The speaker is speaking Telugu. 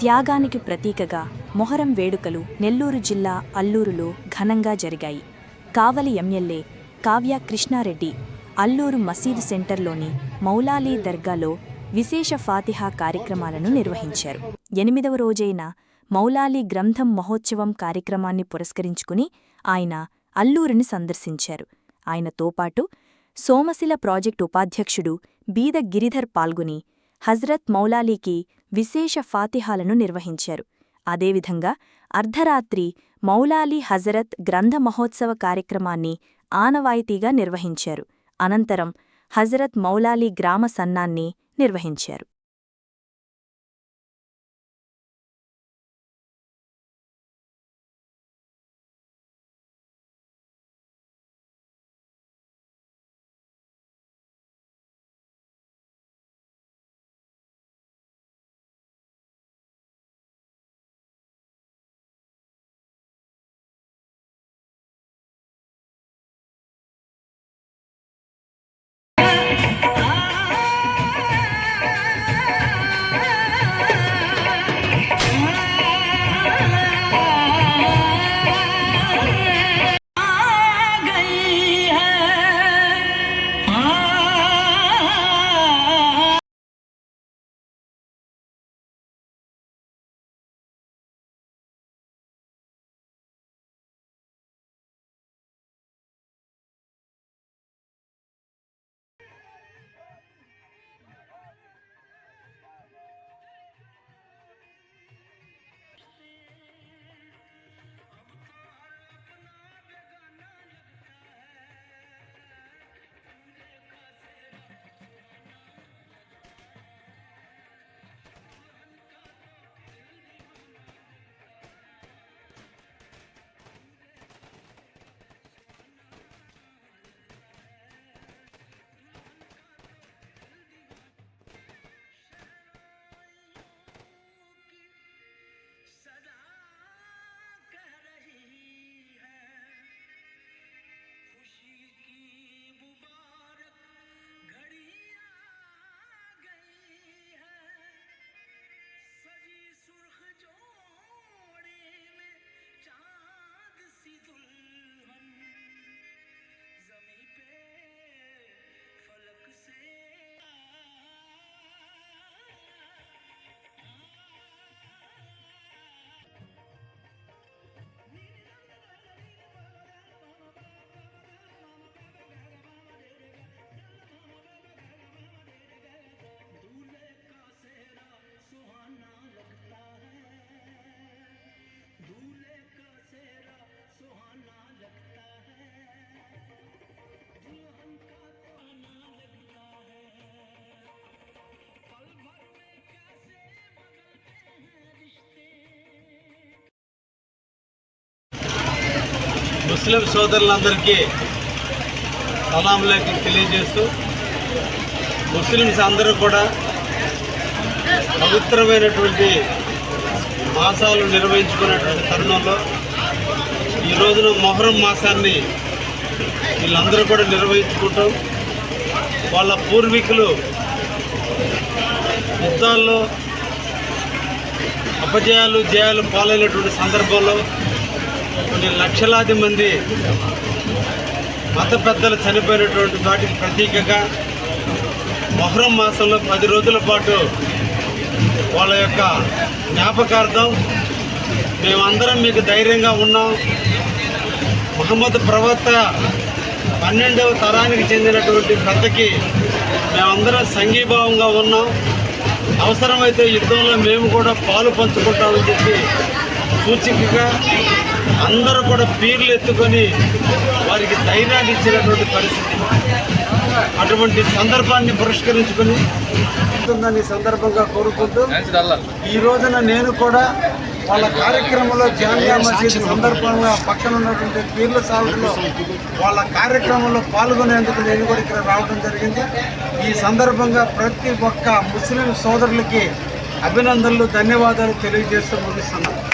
త్యాగానికి ప్రతీకగా మొహరం వేడుకలు నెల్లూరు జిల్లా అల్లూరులో ఘనంగా జరిగాయి. కావలి ఎమ్మెల్యే కావ్య కృష్ణారెడ్డి అల్లూరు మసీదు సెంటర్లోని మౌలాలీ దర్గాలో విశేష ఫాతిహా కార్యక్రమాలను నిర్వహించారు. ఎనిమిదవ రోజైన మౌలాలీ గ్రంథం మహోత్సవం కార్యక్రమాన్ని పురస్కరించుకుని ఆయన అల్లూరిని సందర్శించారు. ఆయనతో పాటు సోమశిల ప్రాజెక్టు ఉపాధ్యక్షుడు బీద గిరిధర్ పాల్గొని హజ్రత్ మౌలాలీకి విశేష ఫాతిహాలను నిర్వహించారు. అదేవిధంగా అర్ధరాత్రి మౌలాలి హజరత్ గ్రంథ మహోత్సవ కార్యక్రమాన్ని ఆనవాయితీగా నిర్వహించారు. అనంతరం హజరత్ మౌలాలి గ్రామ సన్నాన్ని నిర్వహించారు. ముస్లిం సోదరులందరికీ సలాంలేఖం తెలియజేస్తూ ముస్లిమ్స్ అందరూ కూడా పవిత్రమైనటువంటి మాసాలు నిర్వహించుకునేటువంటి తరుణంలో ఈ రోజున మొహరం మాసాన్ని వీళ్ళందరూ కూడా నిర్వహించుకుంటూ వాళ్ళ పూర్వీకులు యుద్ధాల్లో అపజయాలు జయాలు పాలైనటువంటి సందర్భంలో కొన్ని లక్షలాది మంది మత పెద్దలు చనిపోయినటువంటి వాటికి ప్రతీకగా మొహరం మాసంలో పది రోజుల పాటు వాళ్ళ యొక్క జ్ఞాపకార్థం మేమందరం మీకు ధైర్యంగా ఉన్నాం. మహమ్మద్ ప్రవక్త పన్నెండవ తరానికి చెందినటువంటి పెద్దకి మేమందరం సంఘీభావంగా ఉన్నాం. అవసరమైతే యుద్ధంలో మేము కూడా పాలు పంచుకుంటామని చెప్పి సూచికగా అందరూ కూడా పీర్లు ఎత్తుకొని వారికి ధైర్యాన్ని ఇచ్చినటువంటి పరిస్థితి. అటువంటి సందర్భాన్ని పురస్కరించుకొని ఉంటుందని సందర్భంగా కోరుకుంటూ ఈ రోజున నేను కూడా వాళ్ళ కార్యక్రమంలో జామియా మసీద్ సందర్భంగా పక్కన ఉన్నటువంటి పీర్ల సాగులో వాళ్ళ కార్యక్రమంలో పాల్గొనేందుకు నేను కూడా ఇక్కడ రావడం జరిగింది. ఈ సందర్భంగా ప్రతి ఒక్క ముస్లిం సోదరులకి అభినందనలు ధన్యవాదాలు తెలియజేస్తూ ముగిస్తున్నాను.